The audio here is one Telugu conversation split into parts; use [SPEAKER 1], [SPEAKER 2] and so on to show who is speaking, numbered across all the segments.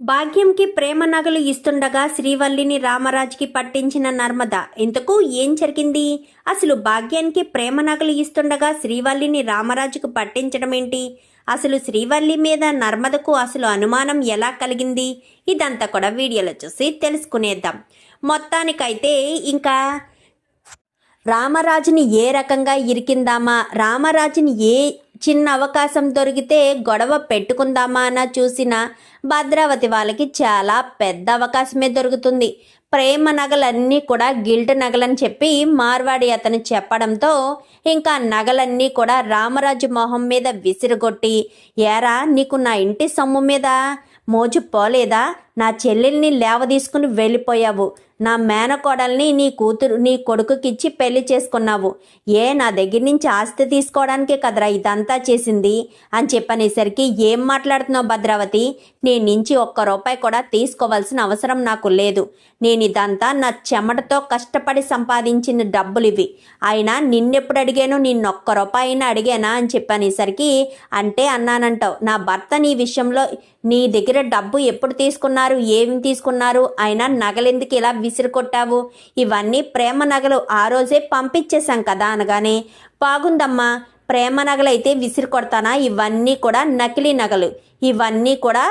[SPEAKER 1] భాగ్యంకి ప్రేమ నగలు ఇస్తుండగా శ్రీవల్లిని రామరాజ్కి పట్టించిన నర్మద ఇంతకు ఏం జరిగింది? అసలు భాగ్యానికి ప్రేమ నగలు ఇస్తుండగా శ్రీవల్లిని రామరాజుకు పట్టించడం ఏంటి అసలు శ్రీవల్లి మీద నర్మదకు అసలు అనుమానం ఎలా కలిగింది? ఇదంతా కూడా వీడియోలో చూసి తెలుసుకునేద్దాం. మొత్తానికైతే ఇంకా రామరాజుని ఏ రకంగా ఇరికిందామా? రామరాజుని ఏ చిన్న అవకాశం దొరికితే గొడవ పెట్టుకుందామా అన్న చూసిన భద్రావతి వాళ్ళకి చాలా పెద్ద అవకాశమే దొరుకుతుంది. ప్రేమ నగలన్నీ కూడా గిల్ట్ నగలని చెప్పి మార్వాడి అతను చెప్పడంతో ఇంకా నగలన్నీ కూడా రామరాజు మొహం మీద విసిరుగొట్టి ఏరా నీకు నా ఇంటి సొమ్ము మీద మోజు పోలేదా? నా చెల్లెల్ని లేవదీసుకుని వెళ్ళిపోయావు. నా మేనకోడల్ని నీ కూతురు నీ కొడుకుకిచ్చి పెళ్ళి చేసుకున్నావు. ఏ నా దగ్గర నుంచి ఆస్తి తీసుకోవడానికే కదరా ఇదంతా చేసింది? అని చెప్పనేసరికి ఏం మాట్లాడుతున్నావు భద్రావతి? నీ నుంచి ఒక్క రూపాయి కూడా తీసుకోవాల్సిన అవసరం నాకు లేదు. నేను ఇదంతా నా చెమటతో కష్టపడి సంపాదించిన డబ్బులు ఇవి అయినా నిన్నెప్పుడు అడిగాను నిన్నొక్క రూపాయి అయినా అడిగానా అని చెప్పనేసరికి అంటే అన్నానంటావు నా భర్త నీ విషయంలో నీ దగ్గర డబ్బు ఎప్పుడు తీసుకున్నారు? ఏమి తీసుకున్నారు? అయినా నగలెందుకు ఇలా విసిరికొట్టావు? ఇవన్నీ ప్రేమ నగలు. ఆ రోజే పంపించేశాం కదా అనగానే బాగుందమ్మా ప్రేమ నగలైతే విసిరి కొడతానా ఇవన్నీ కూడా నకిలీ నగలు. ఇవన్నీ కూడా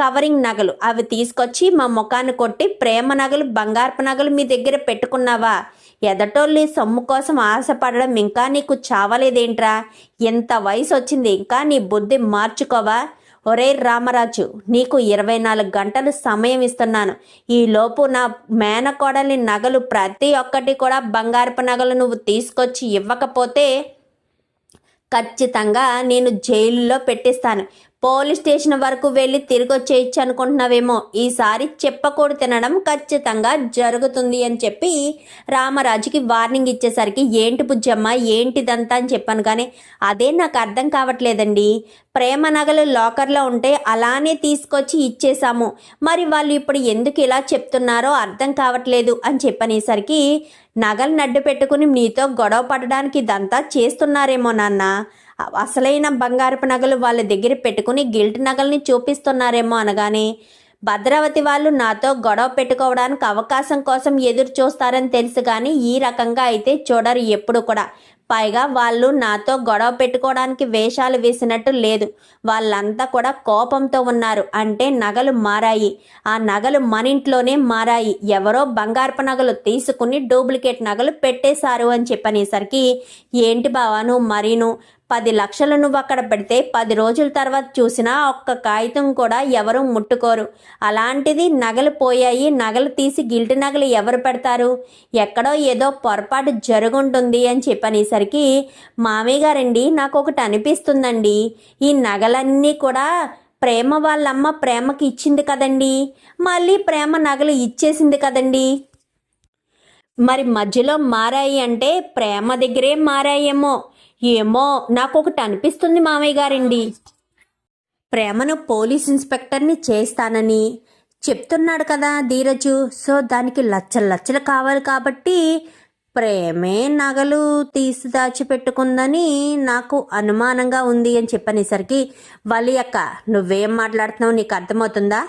[SPEAKER 1] కవరింగ్ నగలు. అవి తీసుకొచ్చి మా ముఖాన్ని కొట్టి ప్రేమ నగలు బంగారపు నగలు మీ దగ్గర పెట్టుకున్నావా? ఎదటోళ్ళు సొమ్ము కోసం ఆశపడడం ఇంకా నీకు చావలేదేంట్రా? ఎంత వయసు వచ్చింది ఇంకా నీ బుద్ధి మార్చుకోవా? ఒరే రామరాజు నీకు ఇరవై నాలుగు గంటలు సమయం ఇస్తున్నాను. ఈలోపు నా మేనకోడలి నగలు ప్రతి ఒక్కటి కూడా బంగారపు నగలు నువ్వు తీసుకొచ్చి ఇవ్వకపోతే ఖచ్చితంగా నేను జైలులో పెట్టిస్తాను. పోలీస్ స్టేషన్ వరకు వెళ్ళి తిరిగి వచ్చేయచ్చు అనుకుంటున్నావేమో ఈసారి చెప్పకూడదు తినడం ఖచ్చితంగా జరుగుతుంది అని చెప్పి రామరాజుకి వార్నింగ్ ఇచ్చేసరికి ఏంటి బుజ్జమ్మ ఏంటిదంతా అని చెప్పాను కానీ అదే నాకు అర్థం కావట్లేదండి. ప్రేమ నగలు లాకర్లో ఉంటే అలానే తీసుకొచ్చి ఇచ్చేసాము మరి వాళ్ళు ఇప్పుడు ఎందుకు ఇలా చెప్తున్నారో అర్థం కావట్లేదు అని చెప్పనేసరికి నగలు నడ్డు పెట్టుకుని నీతో గొడవ పడడానికి ఇదంతా చేస్తున్నారేమో నాన్న. అసలైన బంగారపు నగలు వాళ్ళ దగ్గర పెట్టుకుని గిల్ట్ నగల్ని చూపిస్తున్నారేమో అనగానే భద్రావతి వాళ్ళు నాతో గొడవ పెట్టుకోవడానికి అవకాశం కోసం ఎదురు చూస్తారని తెలుసు కానీ ఈ రకంగా అయితే చూడరు ఎప్పుడు కూడా. పైగా వాళ్ళు నాతో గొడవ పెట్టుకోవడానికి వేషాలు వేసినట్టు లేదు. వాళ్ళంతా కూడా కోపంతో ఉన్నారు. అంటే నగలు మారాయి. ఆ నగలు మన ఇంట్లోనే మారాయి. ఎవరో బంగారపు నగలు తీసుకుని డూప్లికేట్ నగలు పెట్టేశారు అని చెప్పనేసరికి ఏంటి బావా నువ్వు మరీను? పది లక్షలు నువ్వు అక్కడ పెడితే పది రోజుల తర్వాత చూసినా ఒక్క కాగితం కూడా ఎవరు ముట్టుకోరు. అలాంటిది నగలు పోయాయి. నగలు తీసి గిల్టి నగలు ఎవరు పెడతారు? ఎక్కడో ఏదో పొరపాటు జరుగుంటుంది అని చెప్పనేసరికి మామయ్య గారండి నాకు ఒకటి అనిపిస్తుందండి. ఈ నగలన్నీ కూడా ప్రేమ వాళ్ళమ్మ ప్రేమకి ఇచ్చింది కదండి. మళ్ళీ ప్రేమ నగలు ఇచ్చేసింది కదండి. మరి మధ్యలో మారాయి అంటే ప్రేమ దగ్గరే మారాయేమో. ఏమో నాకు ఒకటి అనిపిస్తుంది మామయ్య గారండి. ప్రేమను పోలీస్ ఇన్స్పెక్టర్ని చేస్తానని చెప్తున్నాడు కదా ధీరజు. సో దానికి లచ్చలు లచ్చలు కావాలి కాబట్టి ప్రేమే నగలు తీసి దాచిపెట్టుకుందని నాకు అనుమానంగా ఉంది అని చెప్పనేసరికి వలి అక్క నువ్వేం మాట్లాడుతున్నావు? నీకు అర్థమవుతుందా?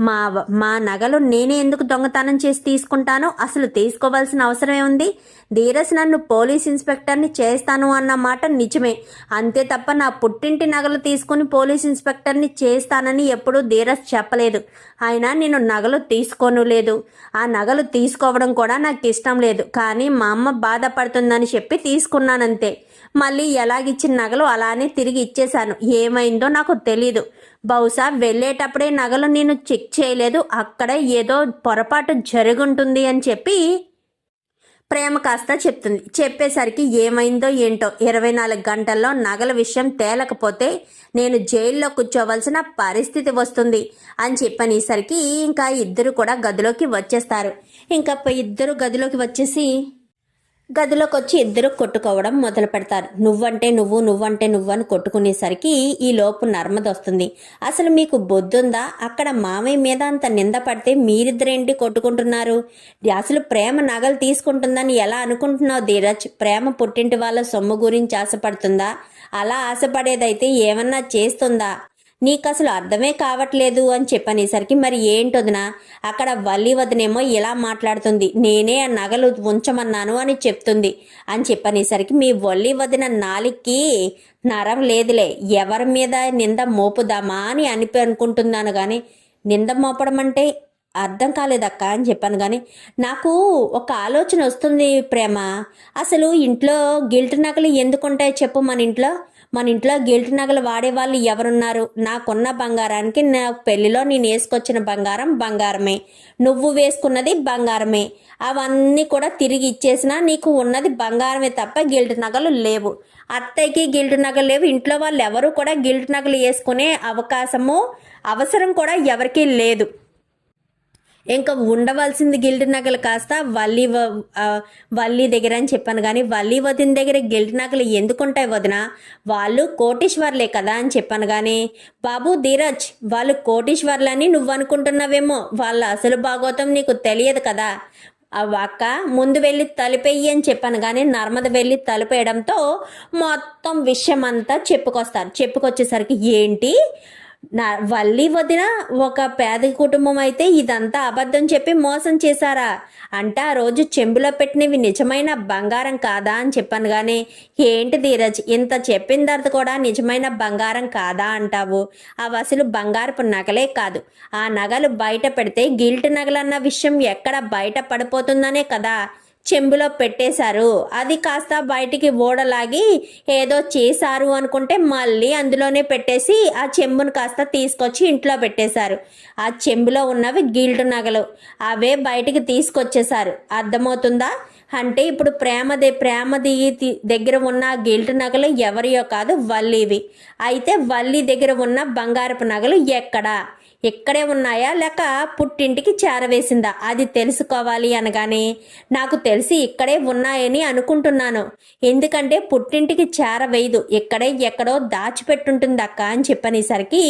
[SPEAKER 1] మా మా నగలు నేనే ఎందుకు దొంగతనం చేసి తీసుకుంటాను అసలు తీసుకోవాల్సిన అవసరం ఏముంది ధీరస్ నన్ను పోలీస్ ఇన్స్పెక్టర్ని చేస్తాను అన్న మాట నిజమే. అంతే తప్ప నా పుట్టింటి నగలు తీసుకుని పోలీస్ ఇన్స్పెక్టర్ని చేస్తానని ఎప్పుడూ ధీరస్ చెప్పలేదు. అయినా నేను నగలు తీసుకోను లేదు. ఆ నగలు తీసుకోవడం కూడా నాకు ఇష్టం లేదు. కానీ మా అమ్మ బాధపడుతుందని చెప్పి తీసుకున్నానంతే. మళ్ళీ ఎలాగిచ్చిన నగలు అలానే తిరిగి ఇచ్చేశాను. ఏమైందో నాకు తెలీదు. బహుశా వెళ్ళేటప్పుడే నగలు నేను చెక్ చేయలేదు. అక్కడ ఏదో పొరపాటు జరుగుంటుంది అని చెప్పి ప్రేమ కాస్త చెప్తుంది. చెప్పేసరికి ఏమైందో ఏంటో. ఇరవై నాలుగు గంటల్లో నగల విషయం తేలకపోతే నేను జైల్లో కూర్చోవలసిన పరిస్థితి వస్తుంది అని చెప్పనేసరికి ఇంకా ఇద్దరు కూడా గదిలోకి వచ్చేస్తారు. ఇంకా ఇద్దరు గదిలోకి వచ్చేసి గదిలోకి వచ్చి ఇద్దరు కొట్టుకోవడం మొదలు పెడతారు. నువ్వంటే నువ్వు నువ్వంటే నువ్వు అని కొట్టుకునేసరికి ఈ లోపు నర్మద వస్తుంది. అసలు మీకు బొద్దుందా? అక్కడ మామయ్య మీద అంత నింద పడితే మీరిద్దరేంటి కొట్టుకుంటున్నారు? అసలు ప్రేమ నగలు తీసుకుంటుందని ఎలా అనుకుంటున్నావు ధీరజ్? ప్రేమ పుట్టింటి వాళ్ళ సొమ్ము గురించి ఆశపడుతుందా? అలా ఆశపడేదైతే ఏమన్నా చేస్తుందా? నీకు అసలు అర్థమే కావట్లేదు అని చెప్పనేసరికి మరి ఏంటొదినా? అక్కడ వల్లి వదినేమో ఇలా మాట్లాడుతుంది. నేనే ఆ నగలు ఉంచమన్నాను అని చెప్తుంది. అని చెప్పనేసరికి మీ వల్లి వదిన నాలికి నరం లేదులే. ఎవరి మీద నింద మోపుదామా అని అనిపి అనుకుంటున్నాను కానీ నింద మోపడం అంటే అర్థం కాలేదక్క అని చెప్పాను కానీ నాకు ఒక ఆలోచన వస్తుంది ప్రేమ. అసలు ఇంట్లో గిల్ట్ నగలు ఎందుకు ఉంటాయి చెప్పు మన ఇంట్లో? మన ఇంట్లో గిల్ట్ నగలు వాడే వాళ్ళు ఎవరున్నారు? నాకున్న బంగారానికి నా పెళ్ళిలో నేను వేసుకొచ్చిన బంగారం బంగారమే. నువ్వు వేసుకున్నది బంగారమే. అవన్నీ కూడా తిరిగి ఇచ్చేసినా నీకు ఉన్నది బంగారమే తప్ప గిల్ట్ నగలు లేవు. అత్తయ్యకి గిల్ట్ నగలు లేవు. ఇంట్లో వాళ్ళు ఎవరు కూడా గిల్ట్ నగలు వేసుకునే అవకాశము అవసరం కూడా ఎవరికీ లేదు. ఇంకా ఉండవలసింది గిల్డ్ నగలు కాస్త వల్లి వల్లి దగ్గర అని చెప్పాను కానీ వల్లి వదిన దగ్గర గిల్డ్ నగలు ఎందుకుంటాయి వదిన? వాళ్ళు కోటీశ్వర్లే కదా అని చెప్పాను కానీ బాబు ధీరజ్ వాళ్ళు కోటీశ్వర్లని నువ్వు అనుకుంటున్నావేమో. వాళ్ళ అసలు భాగోతం నీకు తెలియదు కదా. ఆ అక్క ముందు వెళ్ళి తలుపేయి అని చెప్పాను కానీ నర్మద వెళ్ళి తలుపేయడంతో మొత్తం విషయం అంతా చెప్పుకొస్తారు. చెప్పుకొచ్చేసరికి ఏంటి? నా వల్లి వదిన ఒక పేద కుటుంబం అయితే ఇదంతా అబద్ధం చెప్పి మోసం చేశారా? అంటే ఆ రోజు చెంబులో పెట్టినవి నిజమైన బంగారం కాదా అని చెప్పాను కానీ ఏంటి ధీరజ్ ఇంత చెప్పిన తర్వాత కూడా నిజమైన బంగారం కాదా అంటావు? అవి అసలు బంగారపు నగలే కాదు. ఆ నగలు బయట పెడితే గిల్ట్ నగలన్న విషయం ఎక్కడ బయట పడిపోతుందనే కదా. చెంబులో పెట్టేశారు. అది కాస్త బయటికి ఓడలాగి ఏదో చేశారు అనుకుంటే మళ్ళీ అందులోనే పెట్టేసి ఆ చెంబును కాస్త తీసుకొచ్చి ఇంట్లో పెట్టేశారు. ఆ చెంబులో ఉన్నవి గిల్టు నగలు. అవే బయటికి తీసుకొచ్చేశారు. అర్థమవుతుందా? అంటే ఇప్పుడు ప్రేమది ప్రేమది దగ్గర ఉన్న గిల్టు గిల్ట్ నగలు ఎవరియో కాదు వల్లివి. అయితే వల్లి దగ్గర ఉన్న బంగారపు నగలు ఎక్కడా? ఇక్కడే ఉన్నాయా? లేక పుట్టింటికి చేరవేసిందా? అది తెలుసుకోవాలి అనగానే నాకు తెలిసి ఇక్కడే ఉన్నాయని అనుకుంటున్నాను. ఎందుకంటే పుట్టింటికి చేరవేయదు. ఇక్కడే ఎక్కడో దాచిపెట్టుంటుంది అక్క అని చెప్పనేసరికి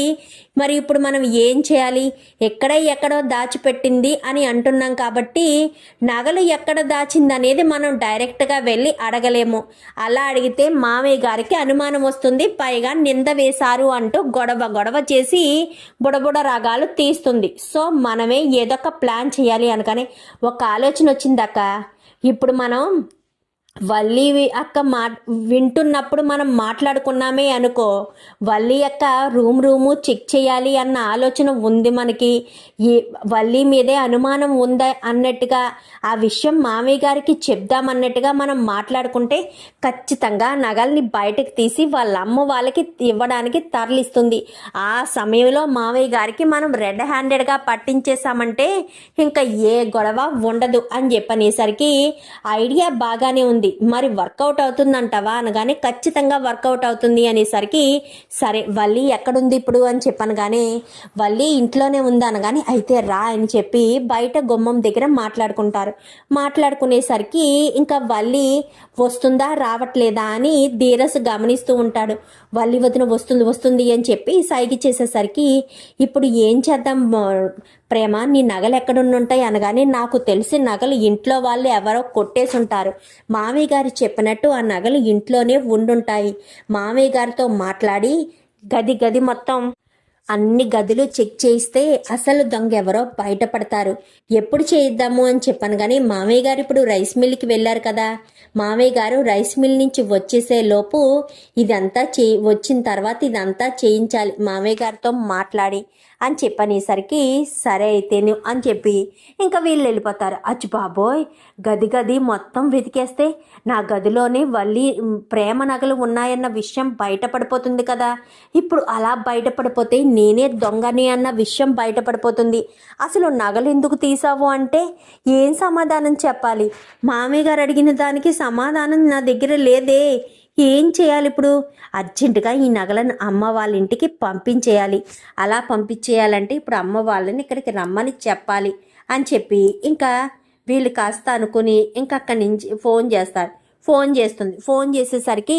[SPEAKER 1] మరి ఇప్పుడు మనం ఏం చేయాలి? ఎక్కడే ఎక్కడో దాచిపెట్టింది అని అంటున్నాం కాబట్టి నగలు ఎక్కడ దాచింది అనేది మనం డైరెక్ట్గా వెళ్ళి అడగలేము. అలా అడిగితే మామయ్య గారికి అనుమానం వస్తుంది. పైగా నింద వేశారు అంటూ గొడవ గొడవ చేసి బుడబుడ రాగాలు తీస్తుంది. సో మనమే ఏదో ఒక ప్లాన్ చేయాలి అనగానే ఒక ఆలోచన వచ్చిందాక ఇప్పుడు మనం వల్లి అక్క మా వింటున్నప్పుడు మనం మాట్లాడుకున్నామే అనుకో వల్లి అక్క రూమ్ రూము చెక్ చేయాలి అన్న ఆలోచన ఉంది మనకి. ఈ వల్లి మీదే అనుమానం ఉందా అన్నట్టుగా ఆ విషయం మామయ్య గారికి చెప్దామన్నట్టుగా మనం మాట్లాడుకుంటే ఖచ్చితంగా నగల్ని బయటకు తీసి వాళ్ళ అమ్మ వాళ్ళకి ఇవ్వడానికి తరలిస్తుంది. ఆ సమయంలో మామయ్య గారికి మనం రెడ్ హ్యాండెడ్గా పట్టించేసామంటే ఇంకా ఏ గొడవ ఉండదు అని చెప్పనేసరికి ఐడియా బాగానే ఉంది. మరి వర్కౌట్ అవుతుందంటావా అనగానే ఖచ్చితంగా వర్కౌట్ అవుతుంది అనేసరికి సరే వల్లి ఎక్కడుంది ఇప్పుడు అని చెప్పాను కానీ వల్లి ఇంట్లోనే ఉంది అనగానే అయితే రా అని చెప్పి బయట గుమ్మం దగ్గర మాట్లాడుకుంటారు. మాట్లాడుకునేసరికి ఇంకా వల్లి వస్తుందా? రావట్లేదా? అని ధీరస్ గమనిస్తూ ఉంటాడు. వల్లి వదిన వస్తుంది వస్తుంది అని చెప్పి సైకి చేసేసరికి ఇప్పుడు ఏం చేద్దాం? ప్రేమ నీ నగలు ఎక్కడున్నుంటాయి అనగానే నాకు తెలిసి నగలు ఇంట్లో వాళ్ళు ఎవరో కొట్టేసి ఉంటారు మామయ్య గారు చెప్పినట్టు ఆ నగలు ఇంట్లోనే ఉండుంటాయి. మామయ్య గారితో మాట్లాడి గది గది మొత్తం అన్ని గదులు చెక్ చేయిస్తే అసలు దొంగ ఎవరో బయటపడతారు. ఎప్పుడు చేయిద్దాము అని చెప్పాను కానీ మామయ్య గారు ఇప్పుడు రైస్ మిల్కి వెళ్ళారు కదా. మామయ్య గారు రైస్ మిల్ నుంచి వచ్చేసే లోపు ఇదంతా చే వచ్చిన తర్వాత ఇదంతా చేయించాలి. మామయ్య గారితో మాట్లాడి అని చెప్పనేసరికి సరే అయితేను అని చెప్పి ఇంకా వీళ్ళు వెళ్ళిపోతారు. అచ్చు బాబోయ్ గది గది మొత్తం వెతికేస్తే నా గదిలోనే వల్లి ప్రేమ నగలు ఉన్నాయన్న విషయం బయటపడిపోతుంది కదా. ఇప్పుడు అలా బయటపడిపోతే నేనే దొంగని అన్న విషయం బయటపడిపోతుంది. అసలు నగలు ఎందుకు తీసావు అంటే ఏం సమాధానం చెప్పాలి? మామయ్య గారు అడిగిన దానికి సమాధానం నా దగ్గర లేదే. ఏం చేయాలి ఇప్పుడు? అర్జెంటుగా ఈ నగలను అమ్మ వాళ్ళ ఇంటికి పంపించేయాలి. అలా పంపించేయాలంటే ఇప్పుడు అమ్మ వాళ్ళని ఇక్కడికి రమ్మని చెప్పాలి అని చెప్పి ఇంకా వీళ్ళు కాస్త అనుకుని ఇంకా అక్కడి నుంచి ఫోన్ చేస్తారు. ఫోన్ చేస్తుంది. ఫోన్ చేసేసరికి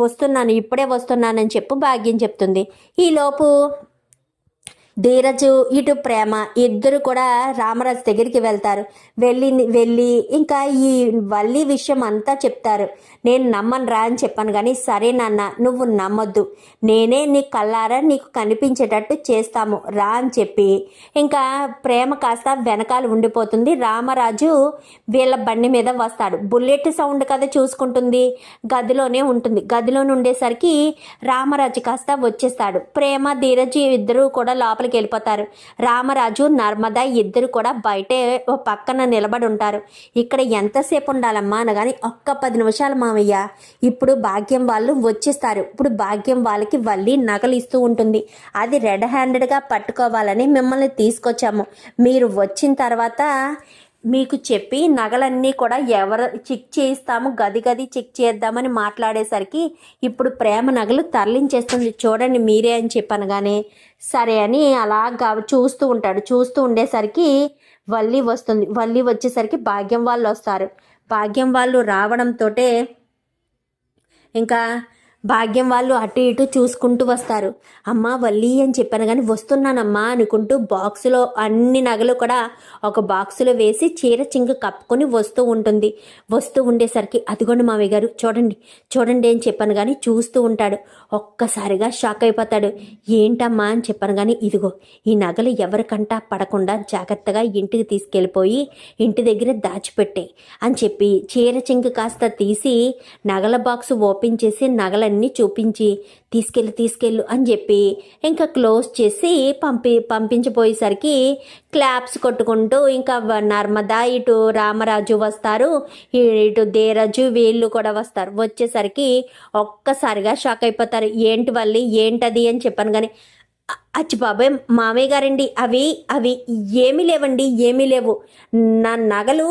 [SPEAKER 1] వస్తున్నాను ఇప్పుడే వస్తున్నానని చెప్పు భాగ్యం చెప్తుంది. ఈలోపు ధీరజు ఇటు ప్రేమ ఇద్దరు కూడా రామరాజు దగ్గరికి వెళ్తారు. వెళ్ళి వెళ్ళి ఇంకా ఈ వల్లి విషయం అంతా చెప్తారు. నేను నమ్మను రా అని చెప్పాను కానీ సరే నాన్న నువ్వు నమ్మొద్దు. నేనే నీ కళ్ళారా నీకు కనిపించేటట్టు చేస్తాము. రా అని చెప్పి ఇంకా ప్రేమ కాస్త వెనకాల ఉండిపోతుంది. రామరాజు వీళ్ళ బండి మీద వస్తాడు. బుల్లెట్ సౌండ్ కదా చూసుకుంటుంది. గదిలోనే ఉంటుంది. గదిలోనే ఉండేసరికి రామరాజు కాస్త వచ్చేస్తాడు. ప్రేమ ధీరజు ఇద్దరు కూడా లోపలికి వెళ్ళిపోతారు. రామరాజు నర్మద ఇద్దరు కూడా బయటే ఓ పక్కన నిలబడి ఉంటారు. ఇక్కడ ఎంతసేపు ఉండాలమ్మా అనగాని ఒక్క పది నిమిషాలు మామయ్య ఇప్పుడు భాగ్యం వాళ్ళు వచ్చేస్తారు. ఇప్పుడు భాగ్యం వాళ్ళకి వల్లి నగలు ఇస్తూ ఉంటుంది. అది రెడ్ హ్యాండెడ్గా పట్టుకోవాలని మిమ్మల్ని తీసుకొచ్చాము. మీరు వచ్చిన తర్వాత మీకు చెప్పి నగలన్నీ కూడా ఎవరు చెక్ చేయిస్తాము గది గది చెక్ చేద్దామని మాట్లాడేసరికి ఇప్పుడు ప్రేమ నగలు తరలించేస్తుంది. చూడండి మీరే అని చెప్పాను కానీ సరే అని అలా చూస్తూ ఉంటాడు. చూస్తూ ఉండేసరికి వల్లి వస్తుంది. వల్లి వచ్చేసరికి భాగ్యం వాళ్ళు వస్తారు. భాగ్యం వాళ్ళు రావడంతో ఇంకా భాగ్యం వాళ్ళు అటు ఇటు చూసుకుంటూ వస్తారు. అమ్మా వల్లి అని చెప్పాను కానీ వస్తున్నానమ్మా అనుకుంటూ బాక్సులో అన్ని నగలు కూడా ఒక బాక్సులో వేసి చీర చింగు కప్పుకొని వస్తూ ఉంటుంది. వస్తూ ఉండేసరికి అదిగోండి మామయ్య గారు చూడండి చూడండి అని చెప్పాను కానీ చూస్తూ ఉంటాడు. ఒక్కసారిగా షాక్ అయిపోతాడు. ఏంటమ్మా అని చెప్పాను కానీ ఇదిగో ఈ నగలు ఎవరికంటా పడకుండా జాగ్రత్తగా ఇంటికి తీసుకెళ్ళిపోయి ఇంటి దగ్గర దాచిపెట్టాయి అని చెప్పి చీర చింగు కాస్త తీసి నగల బాక్స్ ఓపెన్ చేసి నగలన్నీ చూపించి తీసుకెళ్ళి తీసుకెళ్ళు అని చెప్పి ఇంకా క్లోజ్ చేసి పంపి పంపించిపోయేసరికి క్లాప్స్ కొట్టుకుంటూ ఇంకా నర్మదా ఇటు రామరాజు వస్తారు ఇటు దేరాజు వీళ్ళు కూడా వస్తారు. వచ్చేసరికి ఒక్కసారిగా షాక్ అయిపోతారు. ఏంటి వల్లి? ఏంటది? అని చెప్పాను కానీ అచ్చి బాబాయ్! మామయ్య గారండి. అవి అవి ఏమీ లేవండి ఏమీ లేవు. నా నగలు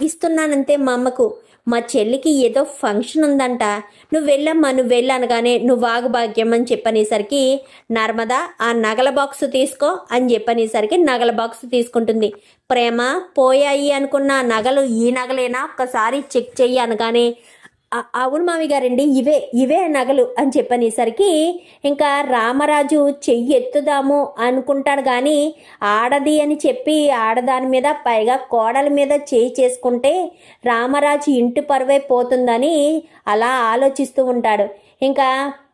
[SPEAKER 1] ఇస్తున్నానంతే మా అమ్మకు. మా చెల్లికి ఏదో ఫంక్షన్ ఉందంట. నువ్వు వెళ్ళమ్మా నువ్వు వెళ్ళనగానే నువ్వు వాగుభాగ్యం అని చెప్పనేసరికి నర్మదా ఆ నగల బాక్స్ తీసుకో అని చెప్పనేసరికి నగల బాక్స్ తీసుకుంటుంది. ప్రేమ పోయాయి అనుకున్న నగలు ఈ నగలేనా? ఒక్కసారి చెక్ చెయ్యి అనగానే అవును మామి గారండి ఇవే ఇవే నగలు అని చెప్పనేసరికి ఇంకా రామరాజు చెయ్యి ఎత్తుదాము అనుకుంటాడు కానీ ఆడది అని చెప్పి ఆడదాని మీద పైగా కోడల మీద చేయి చేసుకుంటే రామరాజు ఇంటి పరువై పోతుందని అలా ఆలోచిస్తూ ఉంటాడు. ఇంకా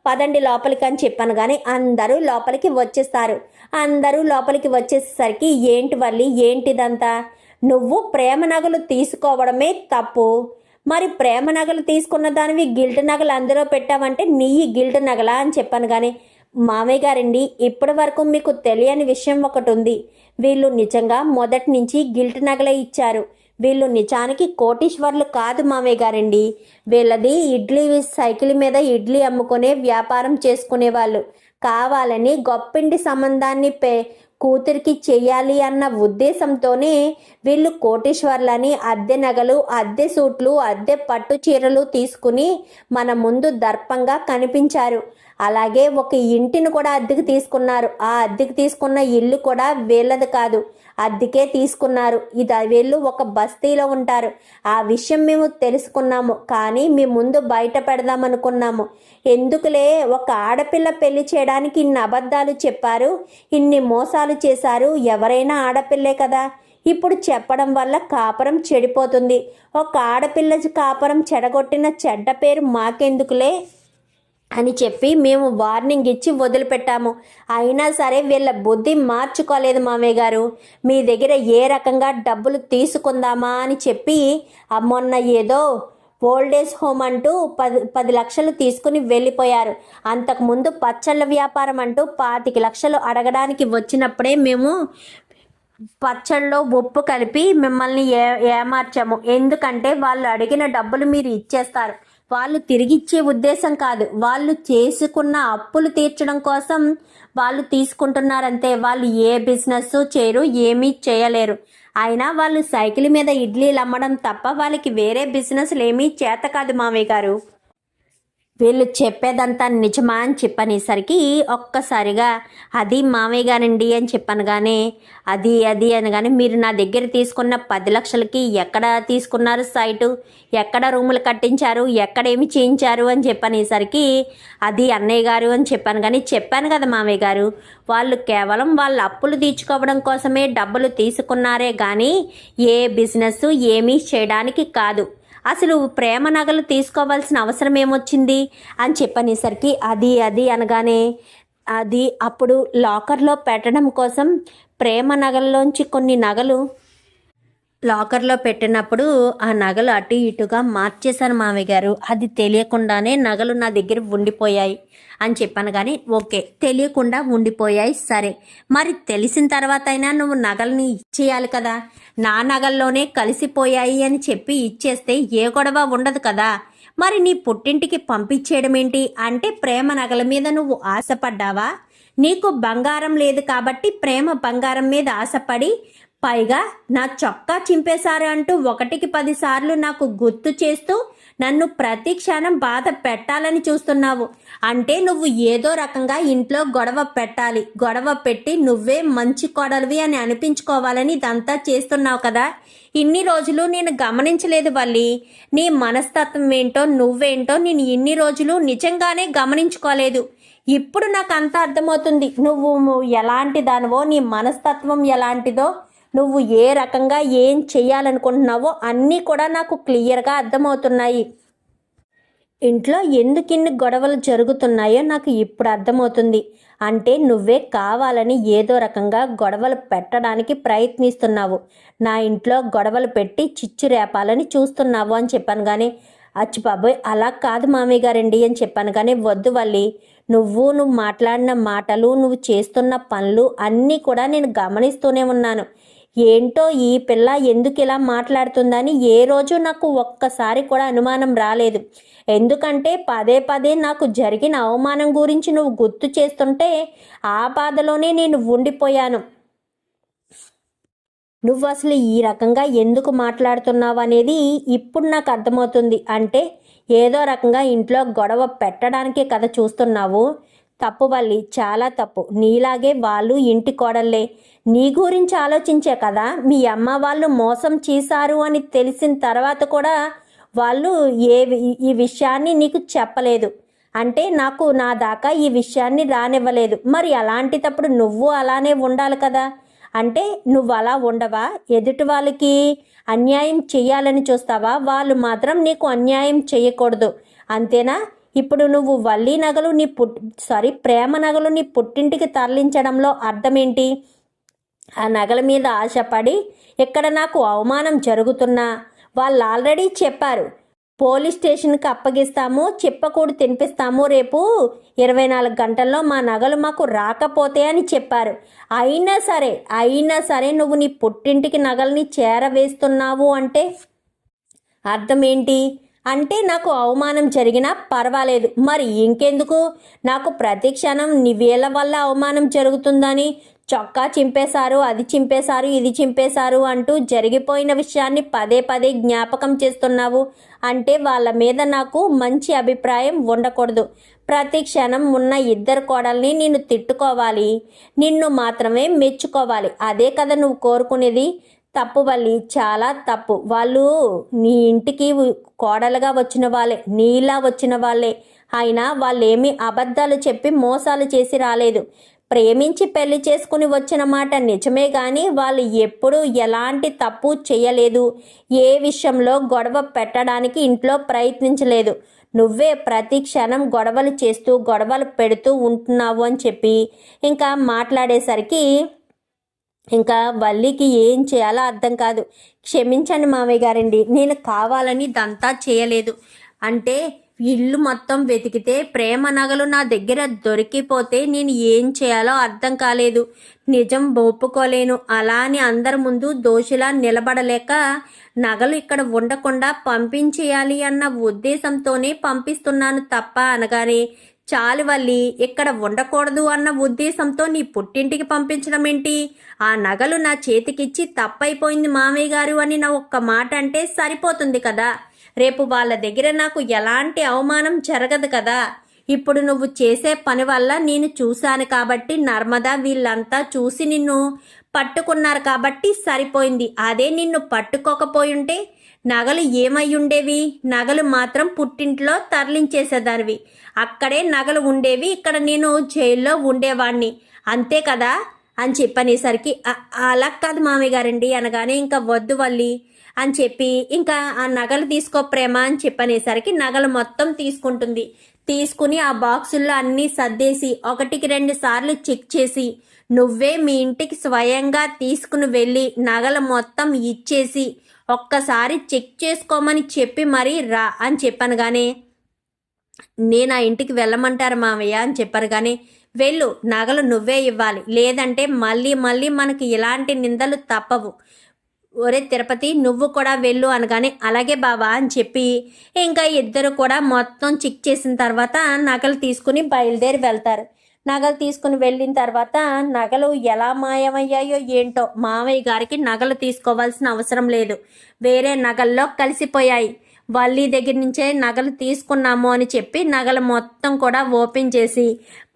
[SPEAKER 1] పదండి లోపలికి అని చెప్పాను కానీ అందరూ లోపలికి వచ్చేస్తారు. అందరూ లోపలికి వచ్చేసరికి ఏంటి వల్లి ఏంటిదంతా? నువ్వు ప్రేమ నగలు తీసుకోవడమే తప్పు. మరి ప్రేమ నగలు తీసుకున్న దానివి గిల్ట్ నగలు అందులో పెట్టావంటే నీ గిల్ట్ నగలా అని చెప్పాను కానీ మామయ్య గారండి ఇప్పటి వరకు మీకు తెలియని విషయం ఒకటి ఉంది. వీళ్ళు నిజంగా మొదటి నుంచి గిల్ట్ నగలే ఇచ్చారు. వీళ్ళు నిజానికి కోటీశ్వర్లు కాదు మామయ్య గారండి. వీళ్ళది ఇడ్లీ సైకిల్ మీద ఇడ్లీ అమ్ముకునే వ్యాపారం చేసుకునేవాళ్ళు. కావాలని గొప్పింటి సంబంధాన్ని పే కూతురికి చేయాలి అన్న ఉద్దేశంతోనే వీళ్ళు కోటేశ్వర్లని అద్దె నగలు అద్దె సూట్లు అద్దె పట్టు చీరలు తీసుకుని మన ముందు దర్పంగా కనిపించారు. అలాగే ఒక ఇంటిని కూడా అద్దెకు తీసుకున్నారు. ఆ అద్దెకు తీసుకున్న ఇల్లు కూడా వీళ్ళది కాదు. అద్దెకే తీసుకున్నారు. ఇది వీళ్ళు ఒక బస్తీలో ఉంటారు. ఆ విషయం మేము తెలుసుకున్నాము. కానీ మీ ముందు బయట పెడదామనుకున్నాము. ఎందుకులే ఒక ఆడపిల్ల పెళ్ళి చేయడానికి ఇన్ని అబద్ధాలు చెప్పారు? ఇన్ని మోసాలు చేశారు? ఎవరైనా ఆడపిల్లే కదా? ఇప్పుడు చెప్పడం వల్ల కాపురం చెడిపోతుంది. ఒక ఆడపిల్ల కాపురం చెడగొట్టిన చెడ్డ పేరు మాకెందుకులే? అని చెప్పి మేము వార్నింగ్ ఇచ్చి వదిలిపెట్టాము. అయినా సరే వీళ్ళ బుద్ధి మార్చుకోలేదు మామయ్య గారు. మీ దగ్గర ఏ రకంగా డబ్బులు తీసుకుందామా అని చెప్పి మొన్న ఏదో ఓల్డేజ్ హోమ్ అంటూ పది పది లక్షలు తీసుకుని వెళ్ళిపోయారు. అంతకుముందు పచ్చళ్ళ వ్యాపారం అంటూ పాతిక లక్షలు అడగడానికి వచ్చినప్పుడే మేము పచ్చళ్ళలో ఉప్పు కలిపి మిమ్మల్ని ఏ ఏమార్చాము. ఎందుకంటే వాళ్ళు అడిగిన డబ్బులు మీరు ఇచ్చేస్తారు. వాళ్ళు తిరిగిచ్చే ఉద్దేశం కాదు. వాళ్ళు చేసుకున్న అప్పులు తీర్చడం కోసం వాళ్ళు తీసుకుంటున్నారంతే. వాళ్ళు ఏ బిజినెస్ చేయరు ఏమీ చేయలేరు. అయినా వాళ్ళు సైకిల్ మీద ఇడ్లీలు అమ్మడం తప్ప వాళ్ళకి వేరే బిజినెస్లు ఏమీ చేత కాదు మామయ్య గారు. వీళ్ళు చెప్పేదంతా నిజమా అని చెప్పనేసరికి ఒక్కసారిగా అది మామయ్య గారండి అని కానీ అది అది అని కానీ మీరు నా దగ్గర తీసుకున్న పది లక్షలకి ఎక్కడ తీసుకున్నారు సైటు? ఎక్కడ రూములు కట్టించారు? ఎక్కడేమి చేయించారు? అని చెప్పనేసరికి అది అన్నయ్య గారు అని చెప్పాను కానీ చెప్పాను కదా మామయ్య గారు వాళ్ళు కేవలం వాళ్ళ అప్పులు తీర్చుకోవడం కోసమే డబ్బులు తీసుకున్నారే కానీ ఏ బిజినెస్ ఏమీ చేయడానికి కాదు. అసలు ప్రేమ నగలు తీసుకోవాల్సిన అవసరం ఏమొచ్చింది? అని చెప్పనేసరికి అది అది అనగానే అది అప్పుడు లాకర్లో పెట్టడం కోసం ప్రేమ నగల్లోంచి కొన్ని నగలు లాకర్లో పెట్టినప్పుడు ఆ నగలు అటు ఇటుగా మార్చేశాను మామయ్య గారు. అది తెలియకుండానే నగలు నా దగ్గర ఉండిపోయాయి అని చెప్పాను కానీ ఓకే తెలియకుండా ఉండిపోయాయి సరే. మరి తెలిసిన తర్వాత అయినా నువ్వు నగల్ని ఇచ్చేయాలి కదా. నా నగల్లోనే కలిసిపోయాయి అని చెప్పి ఇచ్చేస్తే ఏ గొడవ ఉండదు కదా. మరి నీ పుట్టింటికి పంపించేయడం ఏంటి? అంటే ప్రేమ నగల మీద నువ్వు ఆశపడ్డావా? నీకు బంగారం లేదు కాబట్టి ప్రేమ బంగారం మీద ఆశపడి పైగా నా చొక్కా చింపేశారు అంటూ ఒకటికి పదిసార్లు నాకు గుర్తు చేస్తూ నన్ను ప్రతి క్షణం బాధ పెట్టాలని చూస్తున్నావు. అంటే నువ్వు ఏదో రకంగా ఇంట్లో గొడవ పెట్టాలి. గొడవ పెట్టి నువ్వే మంచి కొడలివి అని అనిపించుకోవాలని ఇదంతా చేస్తున్నావు కదా. ఇన్ని రోజులు నేను గమనించలేదు వల్లి. నీ మనస్తత్వం ఏంటో నువ్వేంటో నేను ఇన్ని రోజులు నిజంగానే గమనించుకోలేదు. ఇప్పుడు నాకు అంత అర్థమవుతుంది. నువ్వు ఎలాంటి దానివో నీ మనస్తత్వం ఎలాంటిదో నువ్వు ఏ రకంగా ఏం చేయాలనుకుంటున్నావో అన్నీ కూడా నాకు క్లియర్గా అర్థమవుతున్నాయి. ఇంట్లో ఎందుకు ఇన్ని గొడవలు జరుగుతున్నాయో నాకు ఇప్పుడు అర్థమవుతుంది. అంటే నువ్వే కావాలని ఏదో రకంగా గొడవలు పెట్టడానికి ప్రయత్నిస్తున్నావు. నా ఇంట్లో గొడవలు పెట్టి చిచ్చు రేపాలని చూస్తున్నావు అని చెప్పాను కానీ అచ్చి బాబోయ్ అలా కాదు మామయ్య గారండి అని చెప్పాను కానీ వద్దు వల్లి. నువ్వు నువ్వు మాట్లాడిన మాటలు నువ్వు చేస్తున్న పనులు అన్నీ కూడా నేను గమనిస్తూనే ఉన్నాను. ఏంటో ఈ పిల్ల ఎందుకు ఇలా మాట్లాడుతుందని ఏ రోజు నాకు ఒక్కసారి కూడా అనుమానం రాలేదు. ఎందుకంటే పదే పదే నాకు జరిగిన అవమానం గురించి నువ్వు గుర్తు చేస్తుంటే ఆ బాధలోనే నేను ఉండిపోయాను. నువ్వు అసలు ఈ రకంగా ఎందుకు మాట్లాడుతున్నావు అనేది ఇప్పుడు నాకు అర్థమవుతుంది. అంటే ఏదో రకంగా ఇంట్లో గొడవ పెట్టడానికే కథ చూస్తున్నావు. తప్పు వల్లి చాలా తప్పు. నీలాగే వాళ్ళు ఇంటి కోడళ్ళే. నీ గురించి ఆలోచించే కదా మీ అమ్మ వాళ్ళు మోసం చేశారు అని తెలిసిన తర్వాత కూడా వాళ్ళు ఏ ఈ విషయాన్ని నీకు చెప్పలేదు. అంటే నాకు నా దాకా ఈ విషయాన్ని రానివ్వలేదు. మరి అలాంటిటప్పుడు నువ్వు అలానే ఉండాలి కదా. అంటే నువ్వు అలా ఉండవా? ఎదుటి వాళ్ళకి అన్యాయం చేయాలని చూస్తావా? వాళ్ళు మాత్రం నీకు అన్యాయం చేయకూడదు అంతేనా? ఇప్పుడు నువ్వు వల్లి నగలు నీ పుట్ సారీ ప్రేమ నగలు నీ పుట్టింటికి తరలించడంలో అర్థమేంటి? ఆ నగల మీద ఆశపడి ఇక్కడ నాకు అవమానం జరుగుతున్నా. వాళ్ళు ఆల్రెడీ చెప్పారు. పోలీస్ స్టేషన్కి అప్పగిస్తాము చెప్పకూడు తినిపిస్తాము రేపు ఇరవై నాలుగు గంటల్లో మా నగలు మాకు రాకపోతే అని చెప్పారు. అయినా సరే అయినా సరే నువ్వు నీ పుట్టింటికి నగల్ని చేరవేస్తున్నావు అంటే అర్థం ఏంటి అంటే నాకు అవమానం జరిగినా పర్వాలేదు. మరి ఇంకెందుకు? నాకు ప్రతి క్షణం నీ వీళ్ళ వల్ల అవమానం జరుగుతుందని చొక్కా చింపేశారు అది చింపేశారు ఇది చింపేశారు అంటూ జరిగిపోయిన విషయాన్ని పదే పదే జ్ఞాపకం చేస్తున్నావు అంటే వాళ్ళ మీద నాకు మంచి అభిప్రాయం ఉండకూడదు. ప్రతి క్షణం ఉన్న ఇద్దరు కోడల్ని నిన్ను తిట్టుకోవాలి. నిన్ను మాత్రమే మెచ్చుకోవాలి. అదే కదా నువ్వు కోరుకునేది? తప్పు వల్లి చాలా తప్పు. వాళ్ళు నీ ఇంటికి కోడలుగా వచ్చిన వాళ్ళే నీలా వచ్చిన వాళ్ళే. అయినా వాళ్ళేమి అబద్ధాలు చెప్పి మోసాలు చేసి రాలేదు. ప్రేమించి పెళ్ళి చేసుకుని వచ్చిన మాట నిజమే కానీ వాళ్ళు ఎప్పుడూ ఎలాంటి తప్పు చేయలేదు. ఏ విషయంలో గొడవ పెట్టడానికి ఇంట్లో ప్రయత్నించలేదు. నువ్వే ప్రతి క్షణం గొడవలు చేస్తూ గొడవలు పెడుతూ ఉంటున్నావు అని చెప్పి ఇంకా మాట్లాడేసరికి ఇంకా వల్లికి ఏం చేయాలో అర్థం కాదు. క్షమించండి మామయ్య గారండి నేను కావాలని దంతా చేయలేదు. అంటే ఇల్లు మొత్తం వెతికితే ప్రేమ నగలు నా దగ్గర దొరికిపోతే నేను ఏం చేయాలో అర్థం కాలేదు. నిజం ఒప్పుకోలేను. అలా అని అందరి ముందు దోషిలా నిలబడలేక నగలు ఇక్కడ ఉండకుండా పంపించేయాలి అన్న ఉద్దేశంతోనే పంపిస్తున్నాను తప్ప అనగానే చాలు వల్లి ఇక్కడ ఉండకూడదు అన్న ఉద్దేశంతో నీ పుట్టింటికి పంపించడం ఏంటి? ఆ నగలు నా చేతికిచ్చి తప్పైపోయింది మామయ్య గారు అని నా ఒక్క మాట అంటే సరిపోతుంది కదా. రేపు వాళ్ళ దగ్గర నాకు ఎలాంటి అవమానం జరగదు కదా. ఇప్పుడు నువ్వు చేసే పని వల్ల నేను చూశాను కాబట్టి నర్మదా వీళ్ళంతా చూసి నిన్ను పట్టుకున్నారు కాబట్టి సరిపోయింది. అదే నిన్ను పట్టుకోకపోయుంటే నగలు ఏమై ఉండేవి నగలు మాత్రం పుట్టింట్లో తరలించేసేదానివి. అక్కడే నగలు ఉండేవి. ఇక్కడ నేను జైల్లో ఉండేవాణ్ణి. అంతే కదా? అని చెప్పనేసరికి అలా కాదు మామయ్య గారండి అనగానే ఇంకా వద్దు వల్లి అని చెప్పి ఇంకా ఆ నగలు తీసుకో ప్రేమ అని చెప్పనేసరికి నగలు మొత్తం తీసుకుంటుంది. తీసుకుని ఆ బాక్సుల్లో అన్నీ సర్దేసి ఒకటికి రెండు సార్లు చెక్ చేసి నువ్వే మీ ఇంటికి స్వయంగా తీసుకుని వెళ్ళి నగలు మొత్తం ఇచ్చేసి ఒక్కసారి చెక్ చేసుకోమని చెప్పి మరీ రా అని చెప్పాను కానీ నేను ఆ ఇంటికి వెళ్ళమంటారు మామయ్య అని చెప్పారు కానీ వెళ్ళు నగలు నువ్వే ఇవ్వాలి. లేదంటే మళ్ళీ మళ్ళీ మనకి ఇలాంటి నిందలు తప్పవు. ఒరే తిరుపతి నువ్వు కూడా వెళ్ళు అనగానే అలాగే బాబా అని చెప్పి ఇంకా ఇద్దరు కూడా మొత్తం చెక్ చేసిన తర్వాత నగలు తీసుకుని బయలుదేరి వెళ్తారు. నగలు తీసుకుని వెళ్ళిన తర్వాత నగలు ఎలా మాయమయ్యాయో ఏంటో మామయ్య గారికి నగలు తీసుకోవాల్సిన అవసరం లేదు. వేరే నగల్లో కలిసిపోయాయి. వల్లి దగ్గర నుంచే నగలు తీసుకున్నాము అని చెప్పి నగలు మొత్తం కూడా ఓపెన్ చేసి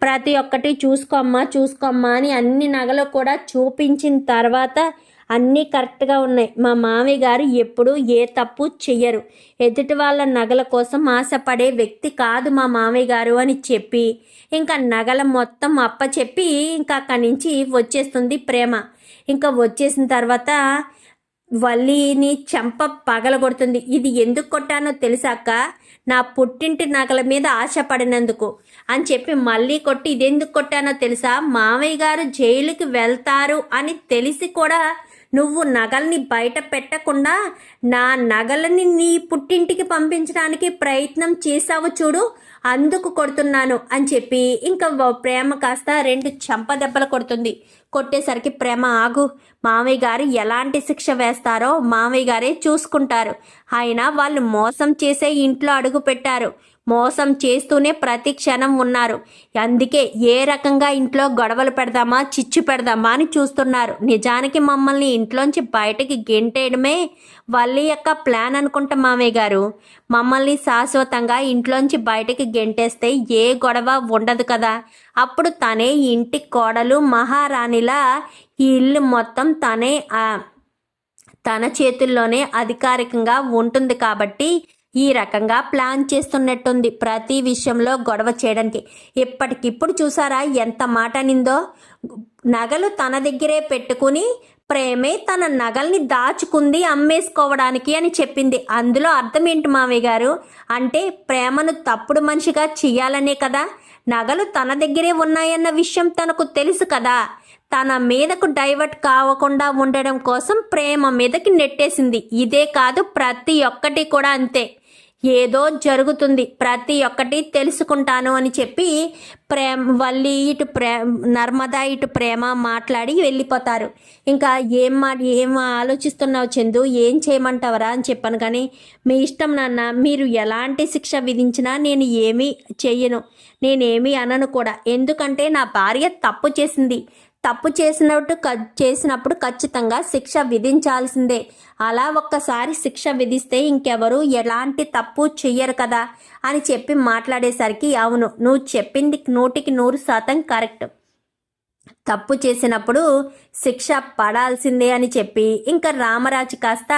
[SPEAKER 1] ప్రతి ఒక్కటి చూసుకోమ్మా చూసుకోమ్మా అని అన్ని నగలు కూడా చూపించిన తర్వాత అన్నీ కరెక్ట్గా ఉన్నాయి. మా మామయ్య గారు ఎప్పుడూ ఏ తప్పు చెయ్యరు. ఎదుటి వాళ్ళ నగల కోసం ఆశపడే వ్యక్తి కాదు మా మామయ్య గారు అని చెప్పి ఇంకా నగల మొత్తం అప్ప చెప్పి ఇంకా అక్కడి నుంచి వచ్చేస్తుంది ప్రేమ. ఇంకా వచ్చేసిన తర్వాత వల్లిని చెంప పగలగొడుతుంది. ఇది ఎందుకు కొట్టానో తెలుసాక నా పుట్టింటి నగల మీద ఆశపడినందుకు అని చెప్పి మళ్ళీ కొట్టి ఇది ఎందుకు కొట్టానో తెలుసా? మామయ్య గారు జైలుకి వెళ్తారు అని తెలిసి కూడా నువ్వు నగల్ని బయట పెట్టకుండా నా నగలని నీ పుట్టింటికి పంపించడానికి ప్రయత్నం చేసావు చూడు అందుకు కొడుతున్నాను అని చెప్పి ఇంకా ప్రేమ కాస్త రెండు చెంప దెబ్బలు కొడుతుంది. కొట్టేసరికి ప్రేమ ఆగు. మామయ్య గారు ఎలాంటి శిక్ష వేస్తారో మామయ్య గారే చూసుకుంటారు. అయినా వాళ్ళు మోసం చేసే ఇంట్లో అడుగు పెట్టారు. మోసం చేస్తూనే ప్రతి క్షణం ఉన్నారు. అందుకే ఏ రకంగా ఇంట్లో గొడవలు పెడదామా చిచ్చు పెడదామా అని చూస్తున్నారు. నిజానికి మమ్మల్ని ఇంట్లోంచి బయటకి గెంటేయడమే వాళ్ళ యొక్క ప్లాన్ అనుకుంటా మామయ్య గారు. మమ్మల్ని శాశ్వతంగా ఇంట్లోంచి బయటకి గెంటేస్తే ఏ గొడవ ఉండదు కదా. అప్పుడు తనే ఇంటి కోడలు మహారాణిలా ఈ ఇల్లు మొత్తం తనే తన చేతుల్లోనే అధికారికంగా ఉంటుంది కాబట్టి ఈ రకంగా ప్లాన్ చేస్తున్నట్టుంది ప్రతి విషయంలో గొడవ చేయడానికి. ఇప్పటికిప్పుడు చూసారా ఎంత మాట నిందో నగలు తన దగ్గరే పెట్టుకుని ప్రేమే తన నగల్ని దాచుకుంది అమ్మేసుకోవడానికి అని చెప్పింది. అందులో అర్థం ఏంటి మావయ్య గారు? అంటే ప్రేమను తప్పుడు మనిషిగా చెయ్యాలనే కదా? నగలు తన దగ్గరే ఉన్నాయన్న విషయం తనకు తెలుసు కదా? తన మీదకు డైవర్ట్ కావకుండా ఉండడం కోసం ప్రేమ మీదకి నెట్టేసింది. ఇదే కాదు ప్రతి ఒక్కటి కూడా అంతే. ఏదో జరుగుతుంది. ప్రతి ఒక్కటి తెలుసుకుంటాను అని చెప్పి ప్రేమ వల్లి ఇటు ప్రే నర్మదా ఇటు ప్రేమ మాట్లాడి వెళ్ళిపోతారు. ఇంకా ఏం మా ఏం ఆలోచిస్తున్నావు చందు? ఏం చేయమంటావరా అని చెప్పాను కానీ మీ ఇష్టం నాన్న మీరు ఎలాంటి శిక్ష విధించినా నేను ఏమీ చెయ్యను. నేనేమీ అనను కూడా. ఎందుకంటే నా భార్య తప్పు చేసింది. తప్పు చేసినట్టు క- చేసినప్పుడు ఖచ్చితంగా శిక్ష విధించాల్సిందే. అలా ఒక్కసారి శిక్ష విధిస్తే ఇంకెవరు ఎలాంటి తప్పు చెయ్యరు కదా అని చెప్పి మాట్లాడేసరికి అవును నువ్వు చెప్పింది నూటికి నూరు శాతం కరెక్ట్. తప్పు చేసినప్పుడు శిక్ష పడాల్సిందే అని చెప్పి ఇంకా రామరాజు కాస్త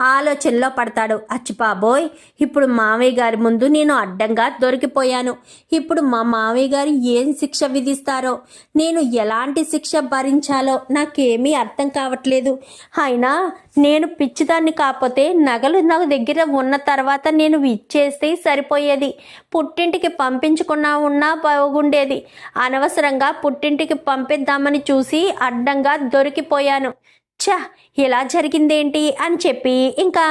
[SPEAKER 1] ఆలోచనలో పడతాడు. అచ్చిపాబోయ్ ఇప్పుడు మామయ్య గారి ముందు నేను అడ్డంగా దొరికిపోయాను. ఇప్పుడు మా మామయ్య గారు ఏం శిక్ష విధిస్తారో నేను ఎలాంటి శిక్ష భరించాలో నాకేమీ అర్థం కావట్లేదు. అయినా నేను పిచ్చిదాన్ని కాకపోతే నగలు నా దగ్గర ఉన్న తర్వాత నేను ఇచ్చేస్తే సరిపోయేది. పుట్టింటికి పంపించకుండా ఉన్నా బాగుండేది. అనవసరంగా పుట్టింటికి పంపిద్దామని చూసి అడ్డంగా దొరికిపోయాను. చా ఇలా జరిగిందేంటి అని చెప్పి ఇంకా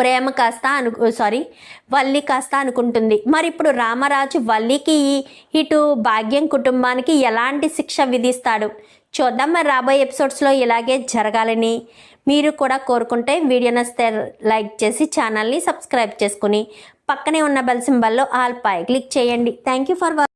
[SPEAKER 1] ప్రేమ కాస్త అను సారీ వల్లి కాస్త అనుకుంటుంది. మరి ఇప్పుడు రామరాజు వల్లికి ఇటు భాగ్యం కుటుంబానికి ఎలాంటి శిక్ష విధిస్తాడు? చూద్దాం మరి రాబోయే ఎపిసోడ్స్లో ఇలాగే జరగాలని. మీరు కూడా కోరుకుంటే వీడియో నచ్చితే లైక్ చేసి ఛానల్ని సబ్స్క్రైబ్ చేసుకుని పక్కనే ఉన్న బెల్ సింబల్లో ఆల్ పై క్లిక్ చేయండి. Thank you for